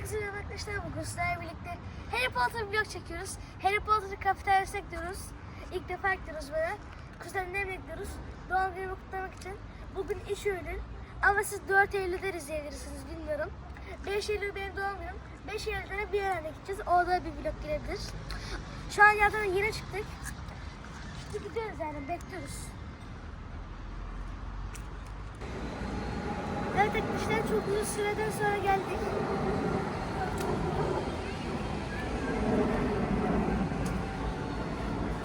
Herkese merhaba arkadaşlar bugün sizlerle birlikte Harry Potter vlog çekiyoruz. Harry Potter'ı kafeteryasına gidiyoruz. İlk defa gidiyoruz böyle. Kuzenlerimle gidiyoruz. Doğum günümü kutlamak için. Bugün iş öğün. Ama siz 4 Eylül'de izleyebilirsiniz bilmiyorum. 5 Eylül benim doğum günüm. 5 Eylül'de de bir yerine gideceğiz. Orada bir vlog gelebilir. Şu an yerden yeni çıktık. Şimdi gidiyoruz yani bekliyoruz. Evet arkadaşlar çok uzun süreden sonra geldik.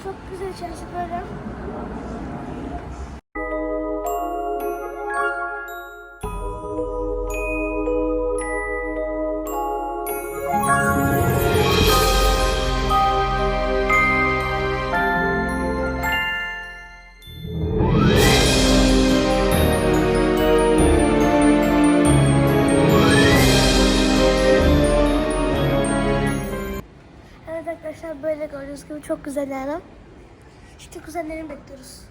Çok güzel içerisi böyle. Gördüğünüz gibi çok güzel yani. İşte kuzenlerimi bekliyoruz.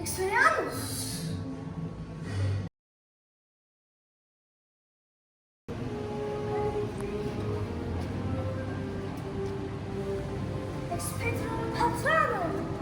Expelliarmus! Expecto Patronum!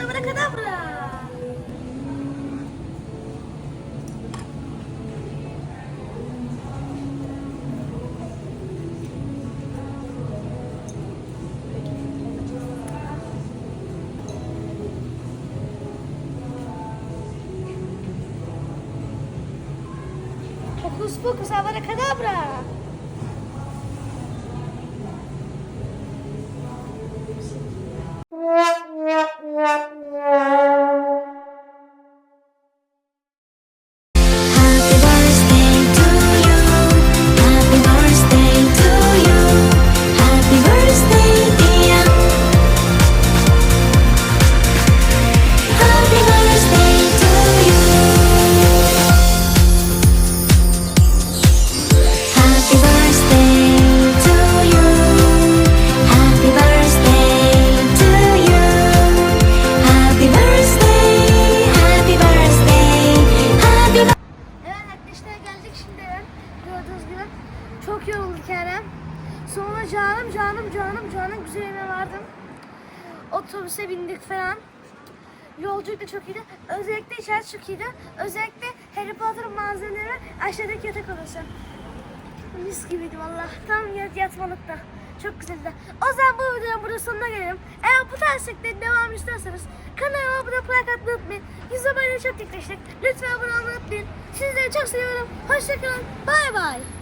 Abracadabra! Poucos, poucos, abracadabra! Sonra canım canım canım canım güzel evine vardım. Otobüse bindik falan. Yolculuk da çok iyiydi. Özellikle içerisi çok iyiydi. Özellikle Harry Potter malzemeleri aşağıdaki yatak odası. Mis gibiydi valla. Tam yat yatmalıkta. Çok güzeldi. O zaman bu videonun burada sonuna gelelim. Eğer bu tarz şekilde devam istiyorsanız kanalıma abone atmayı unutmayın. Yüz aboneye çok yaklaştık. Lütfen abone olmayı unutmayın. Sizleri çok seviyorum. Hoşçakalın. Bay bay.